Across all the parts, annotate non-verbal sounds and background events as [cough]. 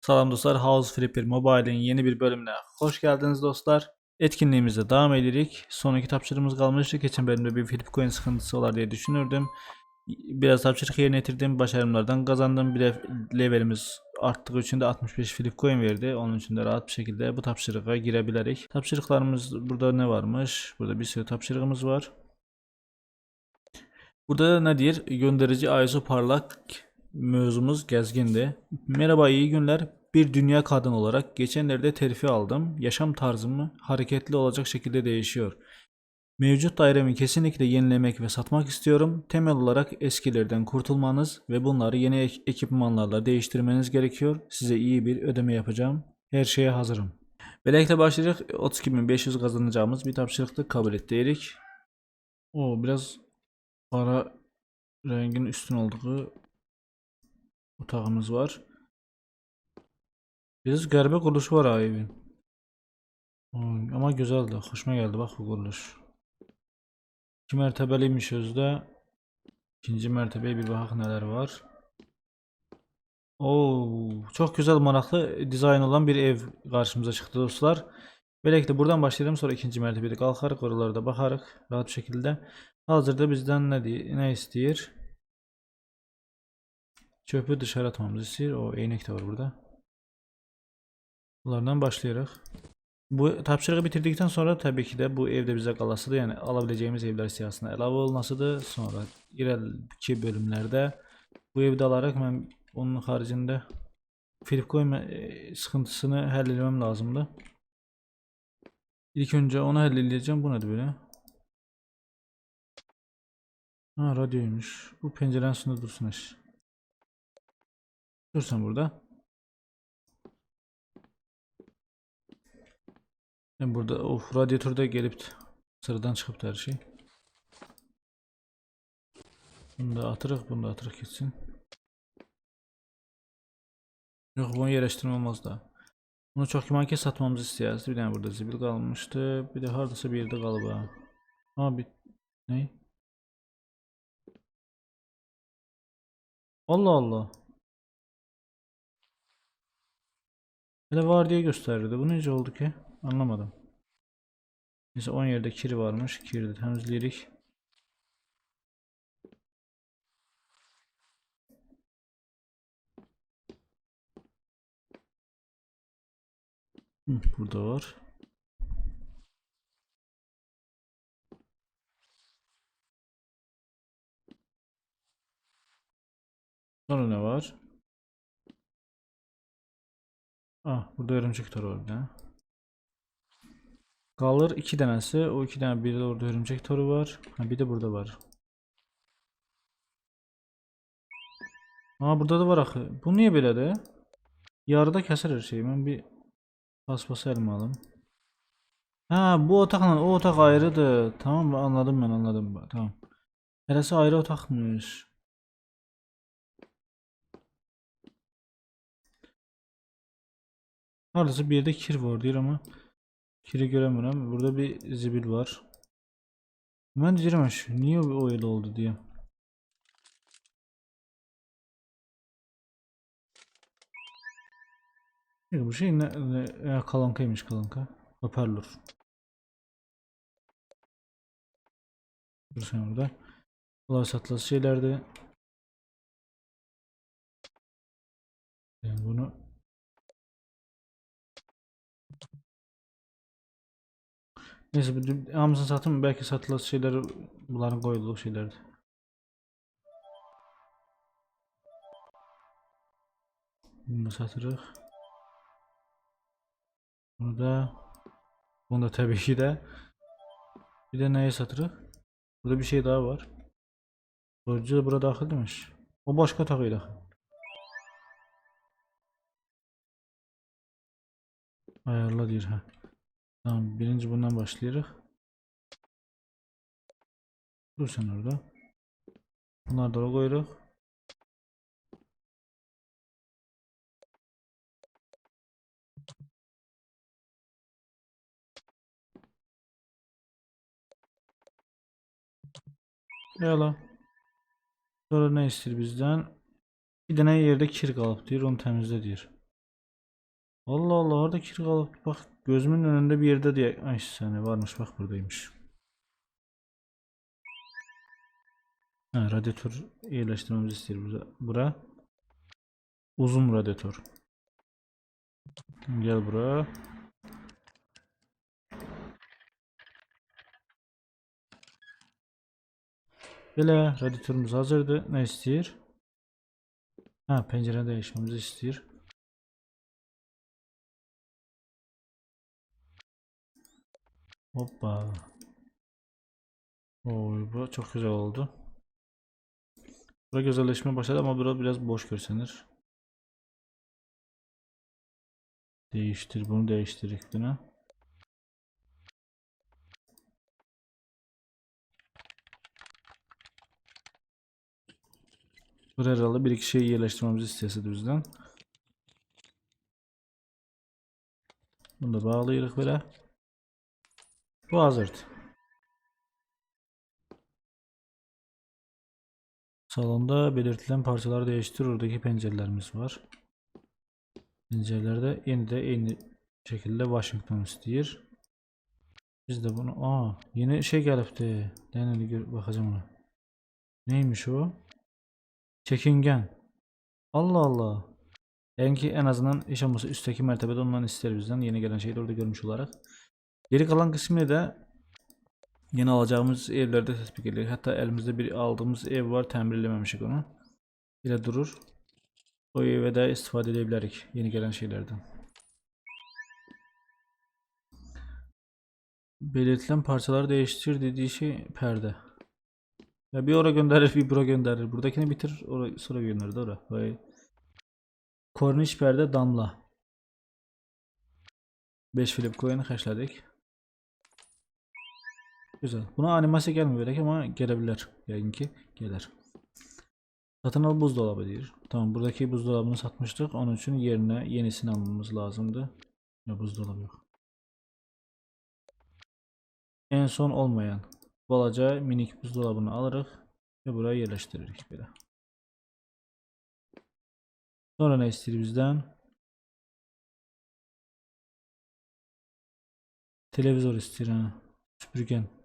Salam dostlar, House Flipper Mobile'in yeni bir bölümüne hoş geldiniz dostlar. Etkinliğimize devam edirik. Son iki tapşırığımız kalmıştı. Geçen bölümde bir Flip Coin sıkıntısı var diye düşünürdüm. Biraz tapşırık yerine getirdim. Başarımlardan kazandım. Bir de levelimiz arttığı için de 65 Flip Coin verdi. Onun için de rahat bir şekilde bu tapşırığa girebilirik. Tapşırıklarımız burada ne varmış? Burada bir sürü tapşırığımız var. Burada ne diyor? Gönderici ISO parlak mevzumuz gezgindi. Merhaba iyi günler. Bir dünya kadın olarak geçenlerde terfi aldım. Yaşam tarzımı hareketli olacak şekilde değişiyor. Mevcut dairemi kesinlikle yenilemek ve satmak istiyorum. Temel olarak eskilerden kurtulmanız ve bunları yeni ek- ekipmanlarla değiştirmeniz gerekiyor. Size iyi bir ödeme yapacağım. Her şeye hazırım. Böylelikle başlayacak 32.500 kazanacağımız bir tapşırıklık kabul ettik. O biraz para rengin üstün olduğu otağımız var. Biraz garip kuruluşu var evin. Ama güzeldi. Hoşuma geldi bak bu kuruluş. İki mertebeliymiş özde. İkinci mertebeye bir bakak neler var. Oo, çok güzel manaklı dizayn olan bir ev karşımıza çıktı dostlar. Böylelikle buradan başlayalım sonra ikinci mertebede kalkarız oralarda bakarız rahat bir şekilde. Hazırda bizden ne diye, ne istiyor? Çöpü dışarı atmamızı istiyor. O değnek de var burada. Bunlardan başlayarak. Bu tapşırığı bitirdikten sonra tabii ki de bu evde bize kalasıdır. Yani alabileceğimiz evler siyasına elave olmasıdır. Sonra ileriki bölümlerde bu evde alarak ben onun haricinde Philip koyma e, sıkıntısını halletmem lazımdı. İlk önce onu halledeceğim. Bu nedir böyle? Ha radyoymuş. Bu pencerenin üstünde dursun iş. Dursun burada. Ben burada of radyatörde gelip sıradan çıkıp her şey. Bunu da atırık, bunu da atırık gitsin. Yok bunu yerleştirme olmaz da. Bunu çok manken satmamızı istiyoruz. Bir tane burada zibil kalmıştı. Bir de hardasa bir yerde galiba. Ama bir ne? Allah Allah. Hele var diye gösterdi. Bu nece oldu ki? Anlamadım. Neyse 10 yerde kiri varmış. Kiri de temizleyelim. Hı, burada var. Sonra ne var? Ah burada örümcek toru var bir tane. Kalır iki tanesi. O iki tane bir de orada örümcek toru var. Ha, bir de burada var. Aa burada da var akı. Bu böyle de? Yarıda keser her şeyi. Ben bir paspası elime alayım. Ha bu otakla o otak ayrıdı. Tamam? Anladım ben anladım. Tamam. Neresi ayrı otakmış. Neredeyse bir yerde kir var diyor ama kiri göremiyorum. Burada bir zibil var. Ben şu niye o öyle oldu diye. Bu şey ne, ne kalankaymış kalanka. Hoparlör. Dur sen orada. Kolay satılan şeylerdi. Yani bunu Neyse hamısını satın belki satılan şeyler bunların koyulduğu şeylerdi. Bunu satırıq. Bunu da bunu da tabii ki de bir de neye satırıq? Burada bir şey daha var. Sorucu da burada daxil demiş. O başka takıyla. Ayarla deyir ha. Tamam birinci bundan başlayırıq. Dur sen orada. Bunları da koyuruq. Yala. Sonra ne istiyor bizden? Bir tane yerde kir kalıp diyor onu temizle diyor. Allah Allah orada kir kalıp bak gözümün önünde bir yerde diye. Ay sene varmış bak buradaymış. Ha, radyatör yerleştirmemizi istiyor bura. bura. Uzun radyatör. Gel buraya. Böyle radyatörümüz hazırdı. Ne istiyor? Ha pencere değişmemizi istiyor. Hoppa. Oy bu çok güzel oldu. Bura güzelleşmeye başladı ama bura biraz boş görünür. Değiştir bunu değiştir yine. Bu herhalde bir iki şey yerleştirmemizi istese bizden. Bunu da bağlayırıq belə. Bu. Salonda belirtilen parçaları değiştir. Oradaki pencerelerimiz var. Pencerelerde yine de aynı şekilde Washington istiyor. Biz de bunu aa yeni şey gelipti. Deneli gör bakacağım ona. Neymiş o? Çekingen. Allah Allah. Yani ki en azından yaşaması üstteki mertebede ondan ister bizden. Yeni gelen şeyi de orada görmüş olarak. Geri kalan kısmını da yeni alacağımız evlerde tespit edilir. Hatta elimizde bir aldığımız ev var. Təmirləməmişik onu. Belə durur. O eve de istifade edebilirik yeni gelen şeylerden. Belirtilen parçaları değiştir dediği şey perde. Ya bir ora gönderir bir bura gönderir. Buradakini bitir ora, sonra gönderir ora. Vay. Korniş perde damla. 5 flip coin haşladık. Güzel. Buna animasya gelmiyor belki ama gelebilir. Yani ki gelir. Satın al buzdolabı diyor. Tamam buradaki buzdolabını satmıştık. Onun için yerine yenisini almamız lazımdı. Ya buzdolabı yok. En son olmayan balaca minik buzdolabını alırıq ve buraya yerleştiririk belə. Sonra ne istəyir bizden? Televizor istəyir ha. Süpürgen.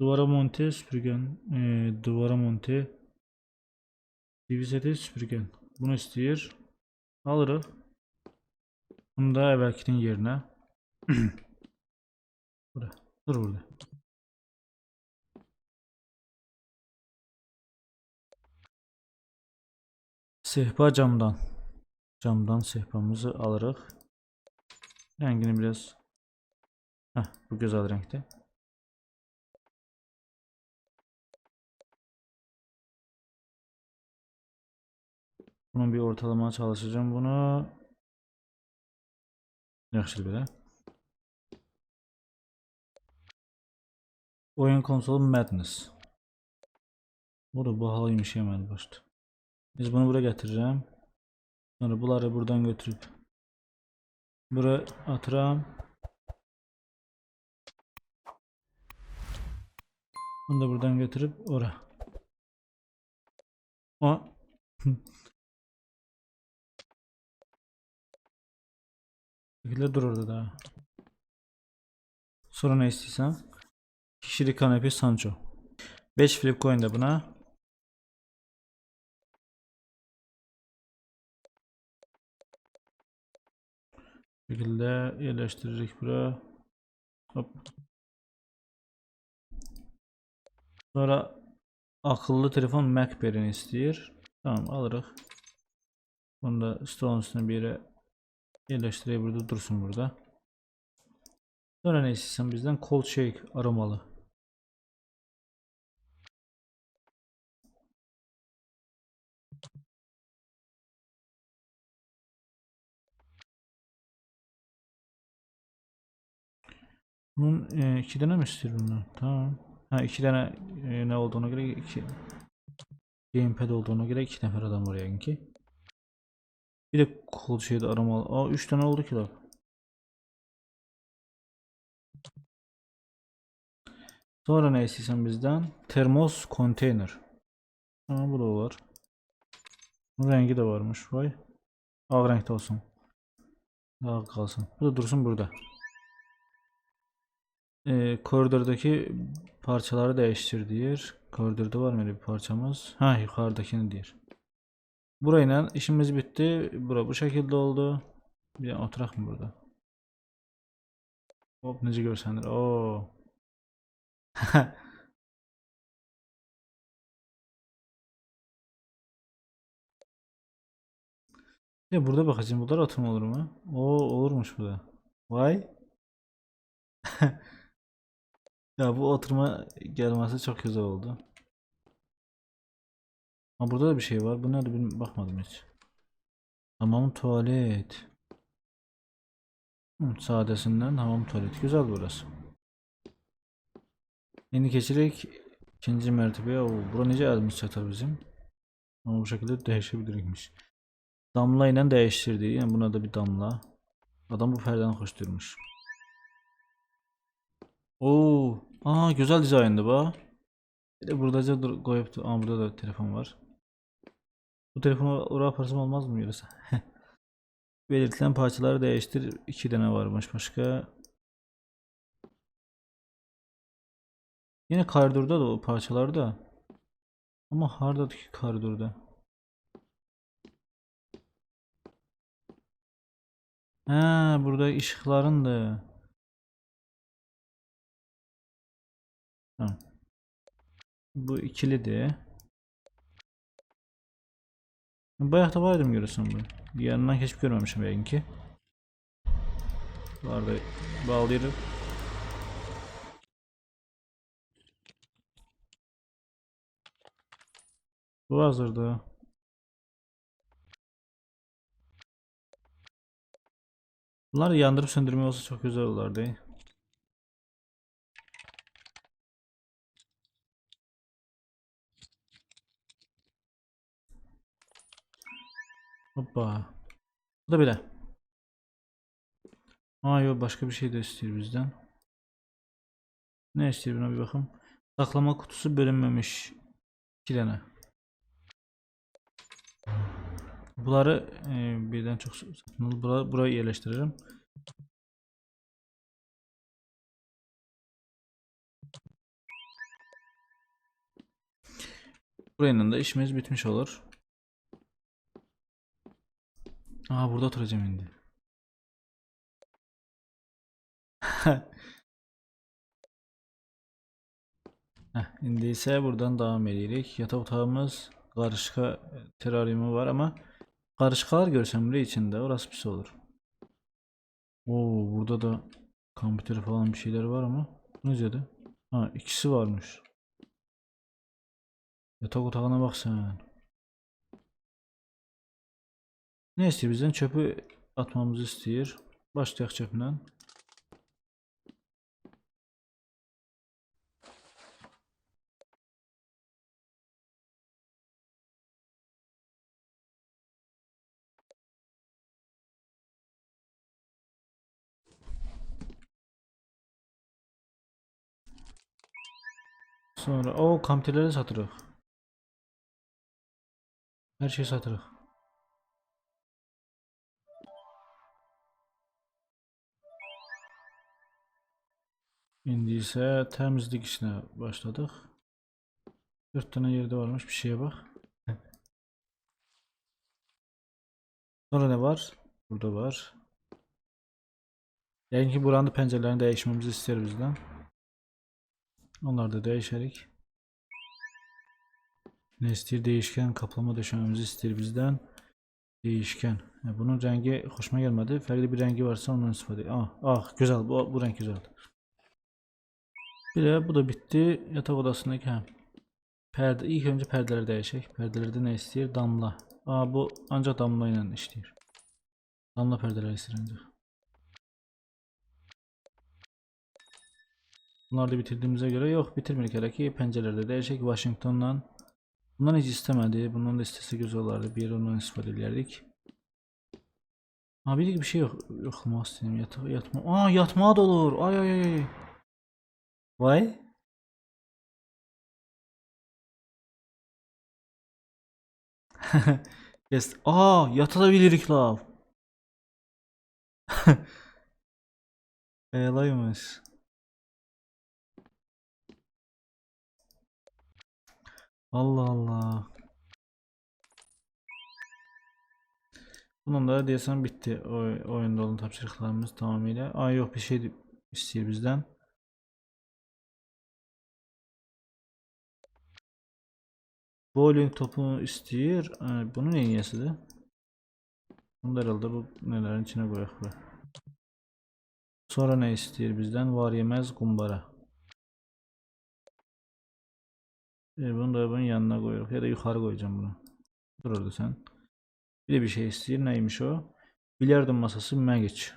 Duvara monte süpürgen. Ee, duvara monte. TV seti süpürgen. Bunu istəyir. Alırıq. Bunu da əvvəlkinin yerinə. [clears throat] burada. Dur burada. Sehpa camdan. Camdan sehpamızı alırıq. Rəngini biraz Heh, bu güzel renkte. Bunun bir ortalama çalışacağım bunu. Yaxşı belə. Oyun konsolu Madness. Bu da bahalıymış hemen başta. Biz bunu buraya getireceğim. Sonra bunları buradan götürüp buraya atıram. Bunu da buradan götürüp oraya. O. şekilde dur orada daha. Sonra ne istiysem. Kişilik kanepe Sancho. 5 flip coin de buna. Bu şekilde yerleştiririk buraya. Hop. Sonra akıllı telefon Macberry'ni istiyor. Tamam alırıq. Bunu da stolun üstüne bir yere yerleştireyim burada dursun burada. Sonra ne istiyorsan bizden cold shake aromalı. Bunun e, iki tane mi istiyor bunlar? Tamam. Ha iki tane e, ne olduğuna göre iki gamepad olduğuna göre iki nefer adam var yani ki. Bir de kol şeyde aramalı. Aa 3 tane oldu ki lan. Sonra ne istiyorsan bizden? Termos konteyner. Ha, bu da var. Bu rengi de varmış. Vay. Ağ renkte olsun. Ağ kalsın. Bu da dursun burada. Ee, koridordaki parçaları değiştir diyor. Koridorda var mı öyle bir parçamız? Ha yukarıdakini diyor. Burayla işimiz bitti. Bura bu şekilde oldu. Bir de oturak mı burada? Hop nece görsendir. Oo. [laughs] Ya burada bakacağım. Bunlar oturma olur mu? Oo olurmuş bu da. Vay. [laughs] Ya bu oturma gelmesi çok güzel oldu. Ama burada da bir şey var. Bu nerede bilmiyorum. Bakmadım hiç. Hamam tuvalet. Hı, sadesinden hamam tuvalet. Güzel burası. Yeni geçerek ikinci mertebeye. Oo, bura nece elimiz çatar bizim. Ama bu şekilde değişebilirmiş. Damla ile değiştirdi. Yani buna da bir damla. Adam bu perdeden hoş durmuş. Oo, aa güzel dizayndı bu. Bir de buradaca koyup aa burada da telefon var. Bu telefonu oraya yaparsam olmaz mı yoksa? [laughs] Belirtilen parçaları değiştir. İki tane varmış başka. Yine koridorda da o parçalar da. Ama hardadaki koridorda. Ha burada ışıkların da. Bu ikili de. Bayağı da vardım görüyorsun bu. Yanından hiç görmemişim belki. Vardı bağlıyorum. Bu hazırdı. Bunlar yandırıp söndürme olsa çok güzel olurdu. Hoppa. Bu da bile. Aa yok başka bir şey de istiyor bizden. Ne istiyor buna bir bakalım. Saklama kutusu bölünmemiş. İki tane. Bunları e, birden çok satın bura- buraya yerleştiririm. Burayla da işimiz bitmiş olur. Aa burada oturacağım şimdi. [laughs] Heh, indi buradan devam edirik. Yatak otağımız karışka teraryumu var ama karışkalar görsem bile içinde orası pis olur. Oo burada da kompütür falan bir şeyler var ama ne dedi? Ha ikisi varmış. Yatak otağına bak sen. Ne istiyor bizden? Çöpü atmamızı istiyor. Başlayaq çöplə. Sonra o kompüterləri satırıq. Hər şey satırıq. İndi isə təmizlik işinə başladıq. 4 tane yerde varmış bir şeye bak. Sonra ne var? Burada var. Yani ki buranın pencerelerini değişmemizi ister bizden. Onlar da değişerik. Ne ister? Değişken kaplama döşememizi ister bizden. Değişken. Ya bunun rengi hoşuma gelmedi. Farklı bir rengi varsa ondan istifade. Ah, ah güzel. Bu, bu renk güzel. Bir de bu da bitti. Yatak odasındaki ha. Perde ilk önce perdeleri değişik. Perdelerde ne istiyor? Damla. Aa bu ancak damla ile işliyor. Damla perdeler istiyor. Bunları da bitirdiğimize göre yok bitirmedik hele ki pencerelerde değişik Washington'dan Bundan hiç istemedi. Bundan da istese güzel olardı. Bir ondan istifade ederdik. Ha bir şey yok. Yok yatma yatma. Aa yatma da olur. Ay ay ay Why [laughs] Yes. Aa yatılabilir klav. [laughs] Elaymış. Allah Allah. Bunun da diyesen bitti. O, oyunda olan tapşırıklarımız tamamıyla. Aa yok bir şey istiyor şey bizden. Bowling topu istiyor. Bunun en iyisidir. Bunu da herhalde bu nelerin içine koyak bura. Sonra ne istiyor bizden? Var yemez kumbara. E, bunu da bunun yanına koyuyoruz. Ya da yukarı koyacağım bunu. Dur orada sen. Bir de bir şey istiyor. Neymiş o? Bilardo masası Magic.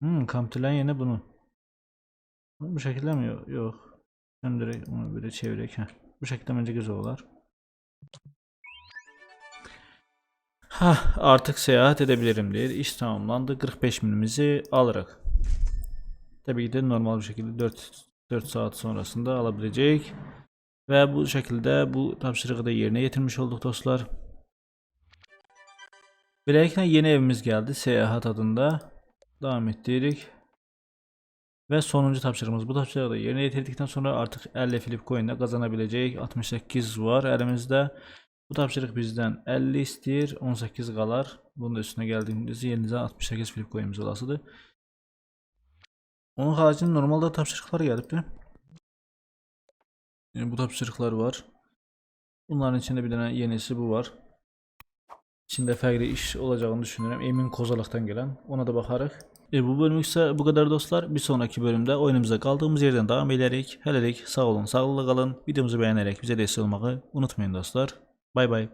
Hmm, Kamtilen yine bunu. Bu şekilde mi? Yok. Hem direkt onu böyle çevirerek. heh. Bu şekilde bence güzel olur. Hah, artık seyahat edebilirim diye iş tamamlandı. 45 minimizi alarak. Tabii ki de normal bir şekilde 4 4 saat sonrasında alabilecek. Ve bu şekilde bu tapşırığı da yerine getirmiş olduk dostlar. Böylelikle yeni evimiz geldi. Seyahat adında. Devam ettirdik. Ve sonuncu tapşırığımız. Bu tapşırığı da yerine getirdikten sonra artık 50 flip coin'le kazanabilecek 68 var elimizde. Bu tapşırık bizden 50 istiyor. 18 kalar. Bunun da üstüne geldiğimizde yeniden 68 flip coin'imiz olasıdır. Onun haricinde normalde tapşırıklar gelip yani bu tapşırıklar var. Bunların içinde bir tane yenisi bu var. İçinde farklı iş olacağını düşünüyorum. Emin Kozalak'tan gelen. Ona da bakarız. E bu bölüm ise bu kadar dostlar. Bir sonraki bölümde oyunumuza kaldığımız yerden devam ederek. Helelik sağ olun, sağlıklı kalın. Videomuzu beğenerek bize destek olmayı unutmayın dostlar. Bay bay.